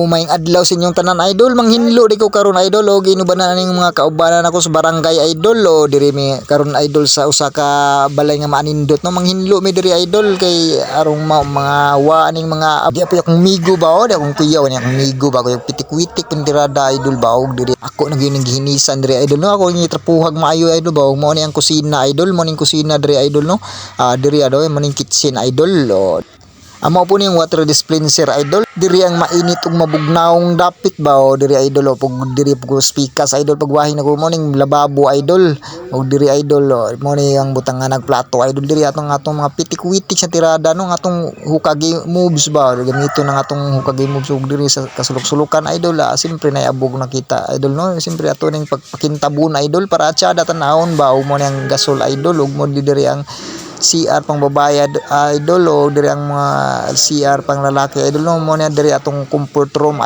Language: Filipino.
Umayng adlaw sa inyong tanan idol. Manghinlo di ko karon idol. O ginubanan ning mga kaubanan ako sa barangay idol. O diri mi karon idol sa usa ka balay nga maanindot. No manghinlo mi diri idol. Kay arong ma- mga wa ning mga di pa akong migo ba o? Di akong kuyaw ni akong migo ba. Ko pitik-witik pindirada idol ba. Og diri ako na gyud gihinisan diri idol. No ako ni trapuhag maayo idol ba. Mo ni ang kusina idol. Mo ning kusina diri idol no? Ah diri ado mo ning kitchen idol. O Amo po ning water dispenser idol. Diri ang mainit ug mabugnaong dapit ba o diri idol o pag diri pag speakers idol? Pagwahi na ko mo ning lababo idol. O diri idol o mo ang butang nga nagplato idol. Diri atong atong mga pitik-witik sa tirada no? Atong hukage moves ba? Gamito ng atong hukage moves ug diri sa kasulok-sulukan idol ah, simpre na abog nakita idol no? Simpre ato ning pagpakintabon idol para atsada tanahon ba? Ug mo ang gasol idol ug mo di diri ang CR pang babayad idol o diri ang mga CR pang lalaki? Idol no mo na diri atong comfort room